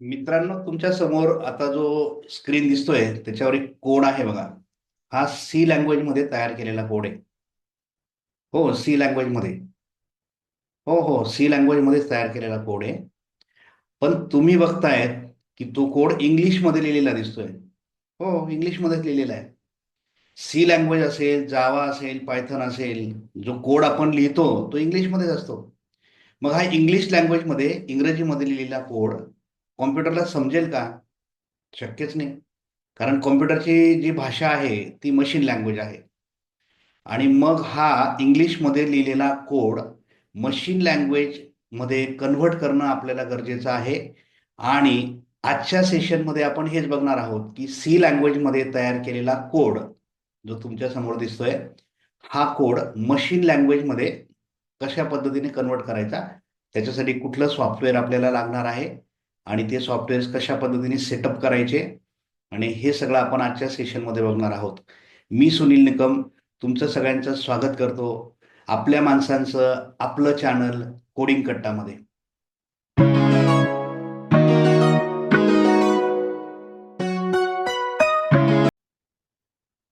मित्रांनो तुमच्यासमोर आता जो स्क्रीन दिसतोय त्याच्यावर एक कोड आहे बघा. हा सी लँग्वेजमध्ये तयार केलेला कोड आहे. हो सी लँग्वेजमध्ये. हो हो सी लँग्वेजमध्ये तयार केलेला कोड आहे. पण तुम्ही बघतायत की तो कोड इंग्लिशमध्ये लिहिलेला दिसतोय. हो इंग्लिश मध्येच लिहिलेला आहे. सी लँग्वेज असेल जावा असेल पायथन असेल जो कोड आपण लिहितो तो इंग्लिशमध्येच असतो. मग हा इंग्लिश लँग्वेजमध्ये इंग्रजीमध्ये लिहिलेला कोड कॉम्प्युटरला समजेल का? शक्यच नाही. कारण कॉम्प्युटरची जी भाषा आहे ती मशीन लँग्वेज आहे. आणि मग हा इंग्लिशमध्ये लिहिलेला कोड मशीन लँग्वेजमध्ये कन्व्हर्ट करणं आपल्याला गरजेचं आहे. आणि आजच्या सेशनमध्ये आपण हेच बघणार आहोत की सी लँग्वेजमध्ये तयार केलेला कोड जो तुमच्यासमोर दिसतोय हा कोड मशीन लँग्वेजमध्ये कशा पद्धतीने कन्वर्ट करायचा? त्याच्यासाठी कुठलं सॉफ्टवेअर आपल्याला लागणार आहे? आणि ते सॉफ्टवेअर्स कशा पद्धतीने सेटअप करायचे? आणि हे सगळं आपण आजच्या सेशनमध्ये बघणार आहोत. मी सुनील निकम तुमचं सगळ्यांचं स्वागत करतो. आपल्या माणसांचं आपलं चॅनल कोडिंग कट्टामध्ये.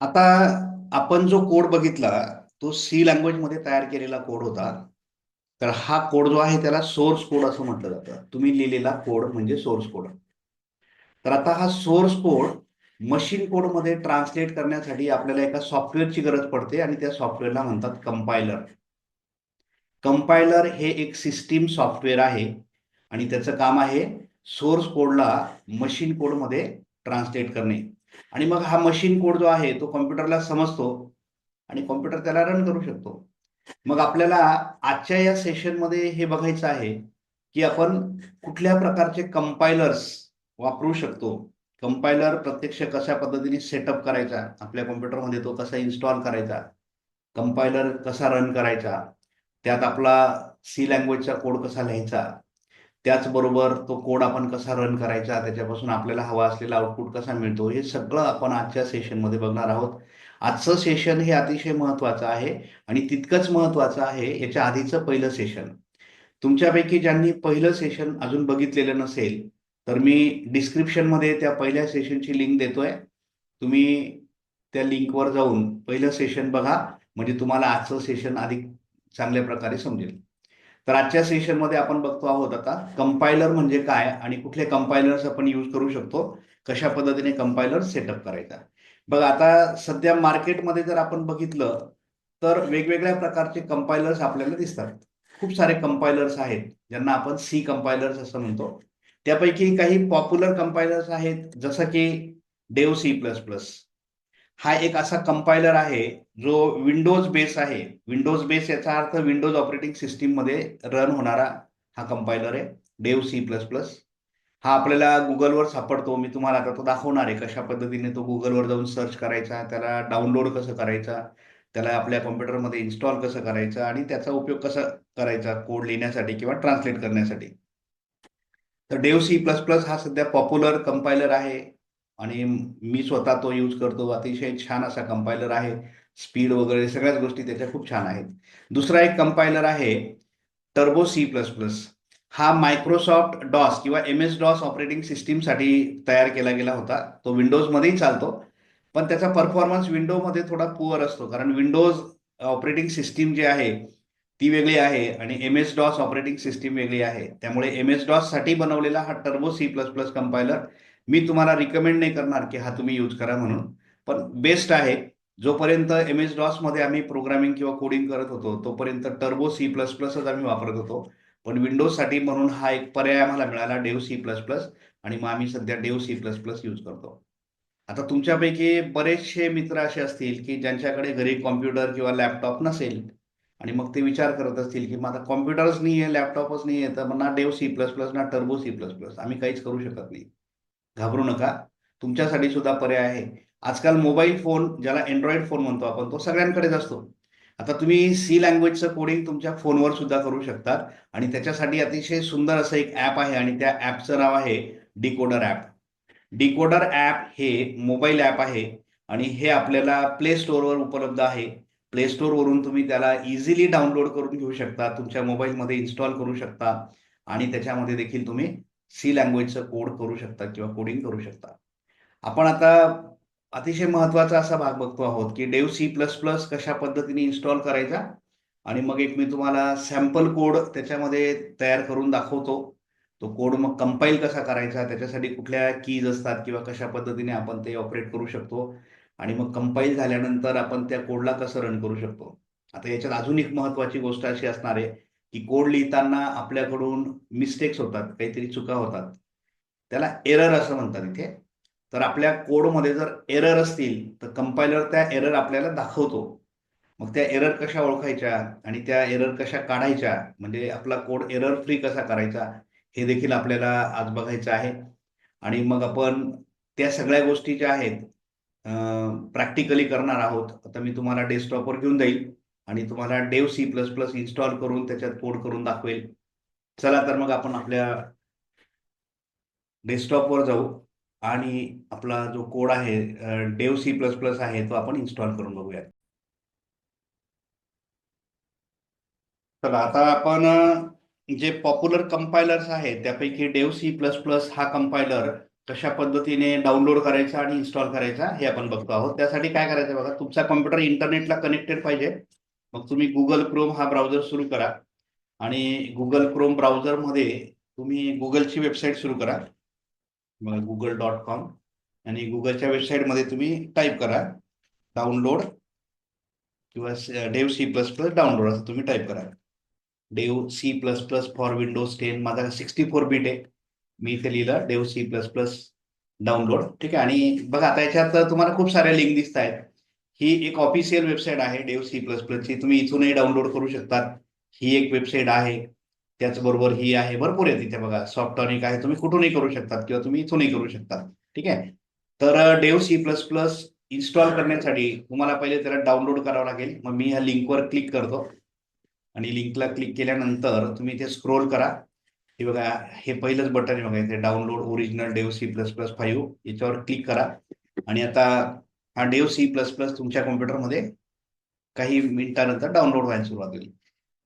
आता आपण जो कोड बघितला तो सी लँग्वेजमध्ये तयार केलेला कोड होता. तर हा कोड जो आहे त्याला सोर्स कोड असं म्हटलं जातं. तुम्ही लिहिलेला कोड म्हणजे सोर्स कोड तर आता हा सोर्स कोड मशीन कोडमध्ये ट्रान्सलेट करण्यासाठी आपल्याला एका सॉफ्टवेअरची गरज पडते आणि त्या सॉफ्टवेअरला म्हणतात कंपायलर कंपायलर हे एक सिस्टीम सॉफ्टवेअर आहे आणि त्याचं काम आहे सोर्स कोडला मशीन कोडमध्ये ट्रान्सलेट करणे. आणि मग हा मशीन कोड जो आहे तो कॉम्प्युटरला समजतो आणि कॉम्प्युटर त्याला रन करू शकतो. मग आपल्याला आजच्या या सेशनमध्ये हे बघायचं आहे की आपण कुठल्या प्रकारचे कंपायलर्स वापरू शकतो? कंपायलर प्रत्यक्ष कशा पद्धतीने सेटअप करायचा? आपल्या कॉम्प्युटरमध्ये तो कसा इन्स्टॉल करायचा? कंपायलर कसा रन करायचा? त्यात आपला सी लँग्वेजचा कोड कसा लिहायचा? त्याचबरोबर तो कोड आपण कसा रन करायचा? त्याच्यापासून आपल्याला हवा असलेला आउटपुट कसा मिळतो? हे सगळं आपण आजच्या सेशनमध्ये बघणार आहोत. आजचं सेशन हे अतिशय महत्वाचं आहे आणि तितकंच महत्वाचं आहे याच्या आधीचं पहिलं सेशन तुमच्यापैकी ज्यांनी पहिलं सेशन अजून बघितलेलं नसेल तर मी डिस्क्रिप्शनमध्ये त्या पहिल्या सेशनची लिंक देतोय. तुम्ही त्या लिंकवर जाऊन पहिलं सेशन बघा म्हणजे तुम्हाला आजचं सेशन अधिक चांगल्या प्रकारे समजेल. तर आजच्या सेशनमध्ये आपण बघतो आहोत आता कंपायलर म्हणजे काय आणि कुठले कंपायलर्स आपण यूज करू शकतो कशा पद्धतीने कंपायलर सेटअप करायचा. बघ आता सध्या मार्केटमध्ये जर आपण बघितलं तर वेगवेगळ्या प्रकारचे कंपायलर्स आपल्याला दिसतात. खूप सारे कंपायलर्स आहेत ज्यांना आपण सी कंपायलर्स असं म्हणतो. त्यापैकी काही पॉप्युलर कंपायलर्स आहेत जसं की डेव सी प्लस प्लस हा एक असा कंपायलर आहे जो विंडोज बेस आहे. विंडोज बेस याचा अर्थ विंडोज ऑपरेटिंग सिस्टीममध्ये रन होणारा हा कंपायलर आहे डेव सी प्लस प्लस हा आपल्याला गुगलवर सापडतो. मी तुम्हाला आता तो दाखवणार आहे कशा पद्धतीने तो गुगलवर जाऊन सर्च करायचा त्याला डाउनलोड कसं करायचा त्याला आपल्या कॉम्प्युटरमध्ये इन्स्टॉल कसं करायचं आणि त्याचा उपयोग कसा करायचा कोड लिहिण्यासाठी किंवा ट्रान्सलेट करण्यासाठी. तर डेव सी प्लस प्लस हा सध्या पॉप्युलर कंपायलर आहे आणि मी स्वतः तो यूज करतो. अतिशय छान असा कंपायलर आहे. स्पीड वगैरे सगळ्याच गोष्टी त्याच्या खूप छान आहेत. दुसरा एक कंपायलर आहे टर्बो सी प्लस प्लस. हा मायक्रोसॉफ्ट डॉस किंवा एम एस डॉस ऑपरेटिंग सिस्टीमसाठी तयार केला गेला होता. तो विंडोजमध्येही चालतो. पण त्याचा परफॉर्मन्स विंडोमध्ये थोडा पुअर असतो. कारण विंडोज ऑपरेटिंग सिस्टीम जी आहे ती वेगळी आहे आणि M S DOS operating system वेगळी आहे. त्यामुळे एम एस डॉससाठी बनवलेला हा Turbo C plus plus compiler मी तुम्हाला रिकमेंड नाही करणार की हा तुम्ही यूज करा म्हणून. पण बेस्ट आहे. जोपर्यंत एम एस डॉसमध्ये आम्ही प्रोग्रामिंग किंवा कोडिंग करत होतो तोपर्यंत टर्बो सी प्लस प्लसच आम्ही वापरत होतो. पण विंडोजसाठी म्हणून हा एक पर्याय आम्हाला मिळाला डेव सी प्लस प्लस आणि मग आम्ही सध्या Dev C plus plus use करतो. आता तुमच्यापैकी बरेचसे मित्र असे असतील की ज्यांच्याकडे घरी कॉम्प्युटर किंवा लॅपटॉप नसेल आणि मग ते विचार करत असतील की आता कॉम्प्युटरच नाही आहे लॅपटॉपच नाही आहे तर मग ना डेव सी प्लस प्लस ना टर्बो सी प्लस प्लस आम्ही काहीच करू शकत नाही. घाबरू नका. तुमच्यासाठी सुद्धा पर्याय आहे. आजकाल मोबाईल फोन ज्याला अँड्रॉइड फोन म्हणतो आपण तो सगळ्यांकडेच असतो. आता तुम्ही सी लँग्वेजचं कोडिंग तुमच्या फोनवर सुद्धा करू शकतात. आणि त्याच्यासाठी अतिशय सुंदर असं एक ॲप आहे आणि त्या ॲपचं नाव आहे डिकोडर ॲप. डिकोडर ॲप हे मोबाईल ॲप आहे आणि हे आपल्याला प्ले स्टोअरवर उपलब्ध आहे. प्ले स्टोअरवरून तुम्ही त्याला इझिली डाउनलोड करून घेऊ शकता तुमच्या मोबाईलमध्ये इन्स्टॉल करू शकता आणि त्याच्यामध्ये देखील तुम्ही सी लँग्वेजचं कोड करू शकता किंवा कोडिंग करू शकता. आपण आता अतिशय महत्त्वाचा असा भाग बघतो आहोत की डेव सी प्लस प्लस कशा पद्धतीने इन्स्टॉल करायचा आणि मग एक मी तुम्हाला सॅम्पल कोड त्याच्यामध्ये तयार करून दाखवतो. तो कोड मग कंपाईल कसा करायचा त्याच्यासाठी कुठल्या कीज असतात किंवा कशा पद्धतीने आपण ते ऑपरेट करू शकतो आणि मग कंपाईल झाल्यानंतर आपण त्या कोडला कसं रन करू शकतो. आता याच्यात अजून एक महत्वाची गोष्ट अशी असणार आहे की कोड लिहिताना आपल्याकडून मिस्टेक्स होतात काहीतरी चुका होतात. त्याला एरर असं म्हणतात इथे. तर आपल्या कोडमध्ये जर एरर असतील तर कंपायलर त्या एरर आपल्याला दाखवतो. मग त्या एरर कशा ओळखायच्या आणि त्या एरर कशा काढायच्या म्हणजे आपला कोड एरर फ्री कसा करायचा हे देखील आपल्याला आज बघायचं आहे. आणि मग आपण त्या सगळ्या गोष्टी ज्या आहेत प्रॅक्टिकली करणार आहोत. आता मी तुम्हाला डेस्कटॉपवर घेऊन जाईल आणि तुम्हाला Dev C plus plus install करून त्याच्यात कोड करून दाखवेल. चला तर मग आपण आपल्या डेस्कटॉपवर जाऊ. आणि आपला जो कोड आहे डेव सी प्लस प्लस आहे तो आपण इन्स्टॉल करून बघूया चला आता आपण जे पॉप्युलर कंपायलर्स आहेत त्यापैकी डेव सी प्लस प्लस हा कंपायलर कशा पद्धतीने डाउनलोड करायचा आणि इन्स्टॉल करायचा हे आपण बघतो आहोत. त्यासाठी काय करायचं बघा तुमचा कम्प्युटर इंटरनेटला कनेक्टेड पाहिजे. मग तुम्ही गुगल क्रोम हा ब्राउझर सुरू करा. आणि गुगल क्रोम ब्राउझरमध्ये तुम्ही गुगलची वेबसाईट सुरू करा. मग गुगल डॉट कॉम आणि गुगलच्या वेबसाईटमध्ये तुम्ही टाईप करा डाउनलोड किंवा Dev C plus plus download असं तुम्ही टाईप करा. Dev C plus plus for Windows ten माझा सिक्स्टी फोर बीट आहे. मी इथे लिहिलं Dev C plus plus download ठीक आहे आणि बघा आता याच्यात तुम्हाला खूप साऱ्या लिंक दिसत आहेत. ही एक ऑफिशियल वेबसाईट आहे डेव सी प्लस प्लसची तुम्ही इथूनही डाउनलोड करू शकतात. ही एक वेबसाईट आहे. त्याचबरोबर ही आहे भरपूर आहे तिथे बघा. सॉफ्टॉनिक आहे तुम्ही कुठूनही करू शकतात किंवा तुम्ही इथूनही करू शकतात. ठीक आहे? तर Dev C plus plus install करण्यासाठी तुम्हाला पहिले त्याला डाउनलोड करावं लागेल. मग मी ह्या लिंकवर क्लिक करतो. आणि लिंकला क्लिक केल्यानंतर तुम्ही इथे स्क्रोल करा. हे बघा हे पहिलंच बटन आहे बघा इथे download original Dev C plus plus five. याच्यावर क्लिक करा. आणि आता हा डेव सी प्लस प्लस तुमच्या कॉम्प्युटरमध्ये काही मिनिटानंतर डाउनलोड व्हायला सुरुवात होईल.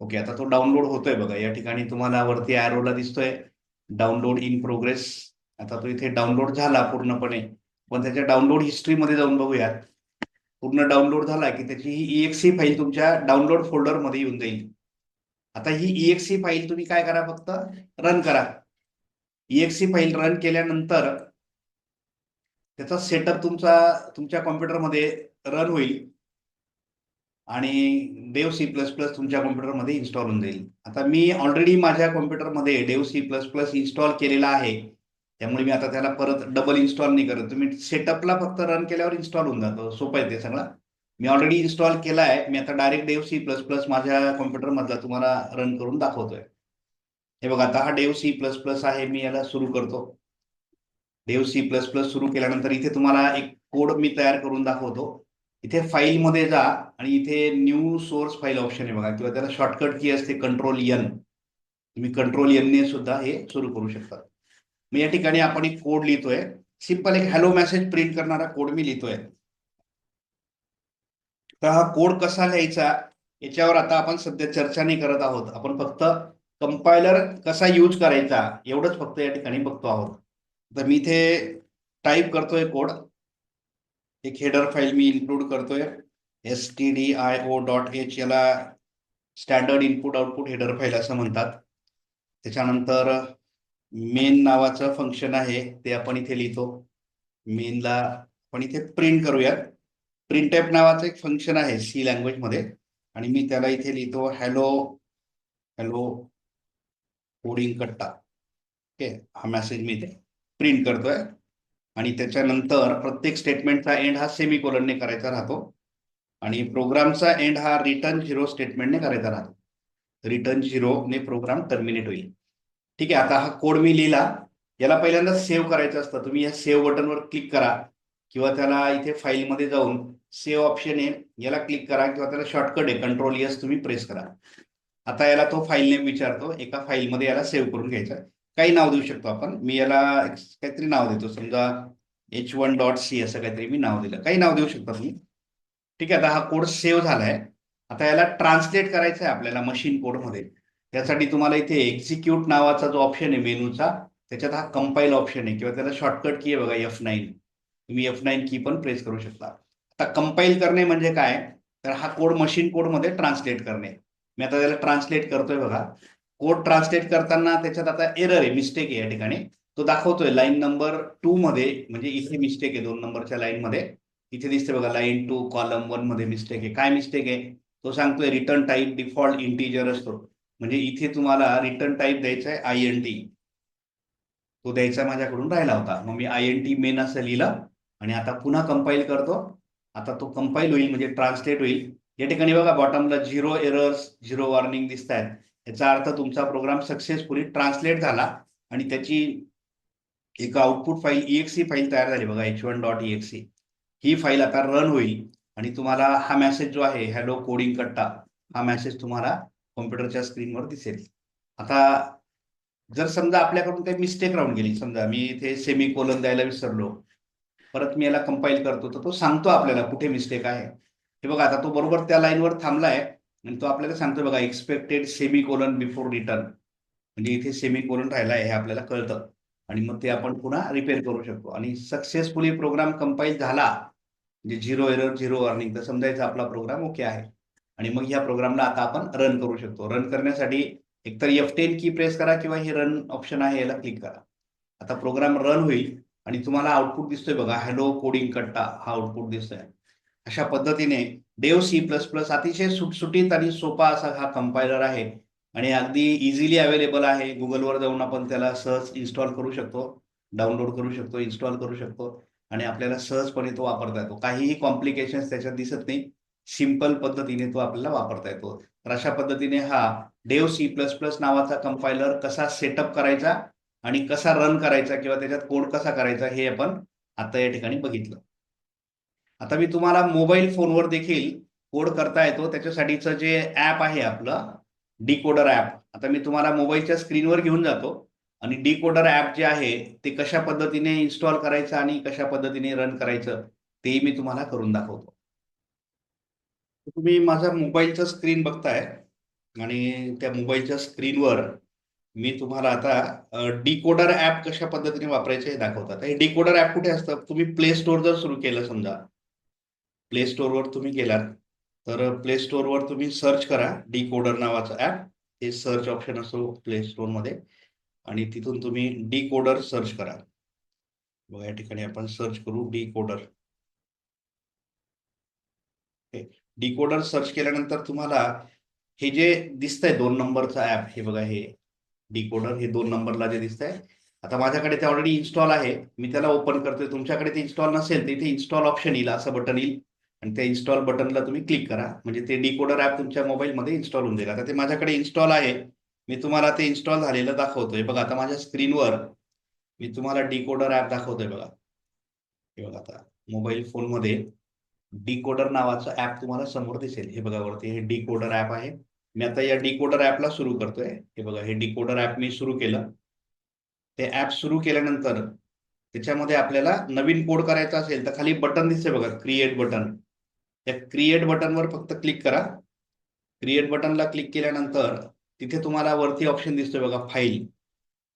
ओके आता तो डाउनलोड होतोय बघा. या ठिकाणी तुम्हाला वरती ॲरोला दिसतोय. डाउनलोड इन प्रोग्रेस आता तो इथे डाउनलोड झाला पूर्णपणे. पण त्याच्या डाउनलोड हिस्ट्रीमध्ये जाऊन बघूयात. पूर्ण डाउनलोड झाला की त्याची ही ईएक्सी फाईल तुमच्या डाउनलोड फोल्डरमध्ये येऊन जाईल. आता ही ईएक्सी फाईल तुम्ही काय करा फक्त? रन करा. ईएक्सी फाईल रन केल्यानंतर त्याचा सेटअप तुमचा तुमच्या कॉम्प्युटरमध्ये रन होईल. आणि डेव सी प्लस प्लस तुमच्या कॉम्प्युटरमध्ये इन्स्टॉल होऊन जाईल. आता मी ऑलरेडी माझ्या कॉम्प्युटरमध्ये Dev C plus plus install केलेला आहे. त्यामुळे मी आता त्याला परत डबल इन्स्टॉल नाही करत. तुम्ही सेटअपला फक्त रन केल्यावर इन्स्टॉल होऊन जातो. सोपं आहे ते सगळं. मी ऑलरेडी इन्स्टॉल केला आहे मी आता direct Dev C plus plus माझ्या कॉम्प्युटरमधला तुम्हाला रन करून दाखवतोय. हे बघा आता हा डेव सी प्लस प्लस आहे. मी याला सुरू करतो. डेव सी प्लस प्लस सुरू केल्यानंतर इथे तुम्हाला एक कोड मी तयार करून दाखवतो. इथे फाईलमध्ये जा आणि इथे न्यू सोर्स फाईल ऑप्शन आहे बघा. किंवा त्याला शॉर्टकट की असते कंट्रोल एन तुम्ही कंट्रोल एनने सुद्धा हे सुरू करू शकता. मी या ठिकाणी आपण एक कोड लिहितोय. सिंपल एक हॅलो मेसेज प्रिंट करणारा कोड मी लिहितोय. तर हा कोड कसा लिहायचा? याच्यावर आता आपण सध्या चर्चा नाही करत आहोत. आपण फक्त कंपायलर कसा यूज करायचा? एवढंच फक्त या ठिकाणी बघतो आहोत. तर मी इथे टाईप करतोय कोड एक हेडर फाईल मी इन्क्लूड करतोय. S T D I O dot H याला standard input output header file असं म्हणतात. त्याच्यानंतर मेन नावाचं फंक्शन आहे ते आपण इथे लिहितो. मेनला आपण इथे प्रिंट करूयात. प्रिंट टाईप नावाचं एक फंक्शन आहे सी लँग्वेजमध्ये आणि मी त्याला इथे लिहितो hello hello coding Katta. Okay हा मेसेज मी इथे प्रिंट करतोय. आणि त्याच्यानंतर प्रत्येक स्टेटमेंटचा एंड हा सेमी कोलनने करायचा राहतो. आणि प्रोग्रामचा एंड हा रिटर्न झिरो स्टेटमेंटने करायचा राहतो. रिटर्न झिरोने प्रोग्राम टर्मिनेट होईल. ठीक आहे आता हा कोड मी लिहिला. याला पहिल्यांदा सेव्ह करायचं असतं. तुम्ही या सेव्ह बटनवर क्लिक करा किंवा त्याला इथे फाईलमध्ये जाऊन सेव्ह ऑप्शन आहे याला क्लिक करा किंवा त्याला शॉर्टकट आहे कंट्रोल यस तुम्ही प्रेस करा. आता याला तो फाईल नेम विचारतो. एका फाईलमध्ये याला सेव्ह करून घ्यायचा आहे. काही नाव देऊ शकतो आपण. मी याला काहीतरी नाव देतो. समजा एच वन डॉट सी असं काहीतरी मी नाव दिलं. काही नाव देऊ शकता तुम्ही? ठीक आहे आता हा कोड सेव्ह झालाय. आता याला ट्रान्सलेट करायचं आहे आपल्याला मशीन कोडमध्ये त्यासाठी तुम्हाला इथे एक्झिक्यूट नावाचा जो ऑप्शन आहे मेनूचा त्याच्यात हा कंपाईल ऑप्शन आहे किंवा त्याला शॉर्टकट की आहे बघा एफ नाईन तुम्ही एफ नाईन की पण प्रेस करू शकता. आता कंपाईल करणे म्हणजे काय? तर हा कोड मशीन कोडमध्ये ट्रान्सलेट करणे. मी आता त्याला ट्रान्सलेट करतोय बघा. कोड ट्रान्सलेट करताना त्याच्यात आता एरर आहे मिस्टेक आहे या ठिकाणी. तो दाखवतोय लाईन नंबर टू मध्ये म्हणजे इथे मिस्टेक आहे दोन नंबरच्या लाईन मध्ये. इथे दिसते बघा लाईन टू कॉलम वनमध्ये मिस्टेक आहे. काय मिस्टेक आहे? तो सांगतोय रिटर्न टाईप डिफॉल्ट इंटिजर असतो. म्हणजे इथे तुम्हाला रिटर्न टाईप द्यायचा आहे आय एन टी तो द्यायचा माझ्याकडून राहिला होता. मग मी आय एन टी मेन असं लिहिलं आणि आता पुन्हा कंपाईल करतो. आता तो कंपाईल होईल म्हणजे ट्रान्सलेट होईल. या ठिकाणी बघा बॉटमला झिरो एरर्स झिरो वॉर्निंग दिसत आहेत याचा अर्थ तुमचा प्रोग्राम सक्सेसफुली ट्रान्सलेट झाला आणि त्याची एक आउटपुट फाईल ईएक्सी फाईल तयार झाली बघा एच वन डॉट ईएक्सी ही फाईल आता रन होईल आणि तुम्हाला हा मेसेज जो आहे हॅलो कोडिंग कट्टा हा मेसेज तुम्हाला कॉम्प्युटरच्या स्क्रीनवर दिसेल. आता जर समजा आपल्याकडून काही मिस्टेक राहून गेली समजा मी इथे सेमी कोलन द्यायला विसरलो परत मी याला कंपाईल करतो तर तो सांगतो आपल्याला कुठे मिस्टेक आहे. हे बघा आता तो बरोबर त्या लाईनवर थांबलाय. आणि तो आपल्याला सांगतो बघा expected semi colon before return म्हणजे इथे सेमी कोलन राहिला आहे हे आपल्याला कळतं. आणि मग ते आपण पुन्हा रिपेअर करू शकतो. आणि सक्सेसफुली प्रोग्राम कंपाईल झाला म्हणजे झिरो एरर झिरो अर्निंग तर समजायचं आपला प्रोग्राम ओके आहे. आणि मग ह्या प्रोग्रामला आता आपण रन करू शकतो. रन करण्यासाठी एकतर एफ टेन की प्रेस करा किंवा हे रन ऑप्शन आहे याला क्लिक करा. आता प्रोग्राम रन होईल आणि तुम्हाला आउटपुट दिसतोय बघा हॅलो कोडिंग कट्टा हा आउटपुट दिसतोय. अशा पद्धतीने डेव सी प्लस प्लस अतिशय सुटसुटीत आणि सोपा असा हा कंपायलर आहे. आणि अगदी इझिली अवेलेबल आहे. गुगलवर जाऊन आपण त्याला सहज इन्स्टॉल करू शकतो. डाउनलोड करू शकतो इन्स्टॉल करू शकतो. आणि आपल्याला सहजपणे तो वापरता येतो. काहीही कॉम्प्लिकेशन्स त्याच्यात दिसत नाही. सिंपल पद्धतीने तो आपल्याला वापरता येतो. तर अशा पद्धतीने हा डेव सी प्लस प्लस नावाचा कंपायलर कसा सेटअप करायचा आणि कसा रन करायचा किंवा त्याच्यात कोड कसा करायचा हे आपण आता या ठिकाणी बघितलं. आता मी तुम्हाला मोबाईल फोनवर देखील कोड करता येतो. त्याच्यासाठीचं जे ऍप आहे आपलं डिकोडर ऍप आता मी तुम्हाला मोबाईलच्या स्क्रीनवर घेऊन जातो. आणि डिकोडर ऍप जे आहे ते कशा पद्धतीने इन्स्टॉल करायचं आणि कशा पद्धतीने रन करायचं तेही मी तुम्हाला करून दाखवतो. तुम्ही माझा मोबाईलचा स्क्रीन बघताय. आणि त्या मोबाईलच्या स्क्रीनवर मी तुम्हाला आता डिकोडर ऍप कशा पद्धतीने वापरायचं हे दाखवतात हे डिकोडर ऍप कुठे असतं? तुम्ही प्ले स्टोर जर सुरू केलं समजा प्ले स्टोअरवर तुम्ही गेलात तर प्ले स्टोअरवर तुम्ही सर्च करा डीकोडर नावाचं ऍप हे सर्च ऑप्शन असतो प्ले स्टोअरमध्ये आणि तिथून तुम्ही डीकोडर सर्च करा. बघा या ठिकाणी आपण सर्च करू डीकोडर डीकोडर सर्च केल्यानंतर तुम्हाला हे जे दिसतंय दोन नंबरचं ऍप हे बघा हे डीकोडर हे दोन नंबरला जे दिसतंय. आता माझ्याकडे ते ऑलरेडी इन्स्टॉल आहे. मी त्याला ओपन करतोय. तुमच्याकडे ते इन्स्टॉल नसेल तर इथे इन्स्टॉल ऑप्शन येईल असं बटन येईल. आणि त्या इन्स्टॉल बटनला तुम्ही क्लिक करा. म्हणजे ते डिकोडर ऍप तुमच्या मोबाईलमध्ये इन्स्टॉल होऊन जाईल. आता ते माझ्याकडे इन्स्टॉल आहे. मी तुम्हाला ते इन्स्टॉल झालेलं दाखवतोय. बघा आता माझ्या स्क्रीनवर मी तुम्हाला डिकोडर ऍप दाखवतोय बघा. हे बघा आता मोबाईल फोनमध्ये डिकोडर नावाचं ऍप तुम्हाला समोर दिसेल. हे बघा वरती हे डिकोडर ऍप आहे. मी आता या डिकोडर ऍपला सुरू करतोय. हे बघा हे डिकोडर ऍप मी सुरू केलं. ते ऍप सुरू केल्यानंतर त्याच्यामध्ये आपल्याला नवीन कोड करायचा असेल तर खाली बटन दिसते बघा क्रिएट बटन त्या क्रिएट बटनवर फक्त क्लिक करा. क्रिएट बटनला क्लिक केल्यानंतर तिथे तुम्हाला वरती ऑप्शन दिसतोय बघा फाईल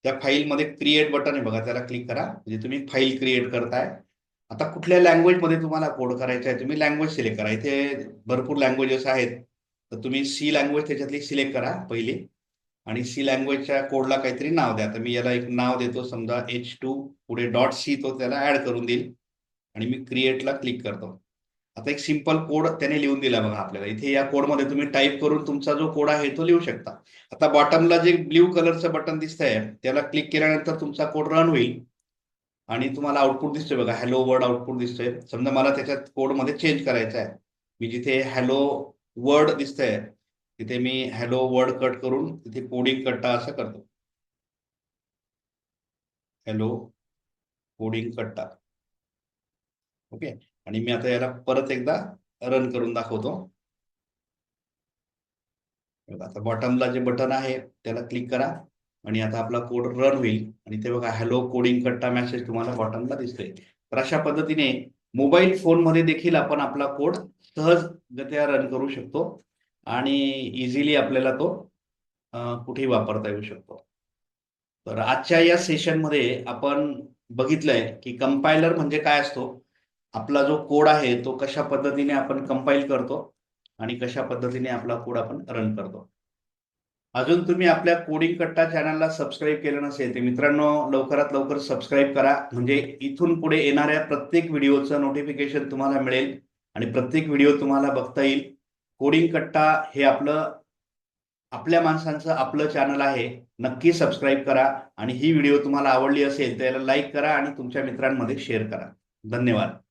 त्या फाईलमध्ये क्रिएट बटन आहे बघा त्याला क्लिक करा. म्हणजे तुम्ही फाईल क्रिएट करताय. आता कुठल्या लँग्वेजमध्ये तुम्हाला कोड करायचा आहे तुम्ही लँग्वेज सिलेक्ट करा. इथे भरपूर लँग्वेजेस आहेत. तर तुम्ही सी लँग्वेज त्याच्यातली सिलेक्ट करा पहिली. आणि सी लँग्वेजच्या कोडला काहीतरी नाव द्या. तर मी याला एक नाव देतो समजा एच टू पुढे डॉट सी तो त्याला ऍड करून देईल. आणि मी क्रिएटला क्लिक करतो. आता एक सिंपल कोड त्याने लिहून दिला बघा आपल्याला. इथे या कोडमध्ये तुम्ही टाईप करून तुमचा जो कोड आहे तो लिहू शकता. आता बॉटमला जे ब्ल्यू कलरचं बटन दिसतंय त्याला क्लिक केल्यानंतर तुमचा कोड रन होईल. आणि तुम्हाला आउटपुट दिसतोय बघा. हॅलो वर्ड आउटपुट दिसतोय. समजा मला त्याच्यात कोडमध्ये चेंज करायचा आहे. मी जिथे हॅलो वर्ड दिसतंय तिथे मी हॅलो वर्ड कट करून तिथे कोडिंग कट्टा असं करतो. Hello coding Katta. ओके आणि मी आता याला परत एकदा रन करून दाखवतो. आता बॉटमला जे बटन आहे त्याला क्लिक करा. आणि आता आपला कोड रन होईल. आणि ते बघा हॅलो कोडिंग कट्टा मेसेज तुम्हाला बॉटमला दिसतोय. तर अशा पद्धतीने मोबाईल फोनमध्ये देखील आपण आपला कोड सहजगत्या रन करू शकतो. आणि इझिली आपल्याला तो कुठेही वापरता येऊ शकतो. तर आजच्या या सेशनमध्ये आपण बघितलंय की कंपायलर म्हणजे काय असतो? आपला जो कोड आहे तो कशा पद्धतीने आपण कंपाईल करतो आणि कशा पद्धतीने आपला कोड आपण रन करतो. अजून तुम्ही आपल्या कोडिंग कट्टा चॅनलला सबस्क्राईब केलं नसेल तर मित्रांनो लवकरात लवकर सबस्क्राईब करा. म्हणजे इथून पुढे येणाऱ्या प्रत्येक व्हिडिओचं नोटिफिकेशन तुम्हाला मिळेल आणि प्रत्येक व्हिडिओ तुम्हाला बघता येईल. कोडिंग कट्टा हे आपलं आपल्या माणसांचं आपलं चॅनल आहे. नक्की सबस्क्राईब करा आणि ही व्हिडिओ तुम्हाला आवडली असेल तर याला लाईक करा आणि तुमच्या मित्रांमध्ये शेअर करा. धन्यवाद.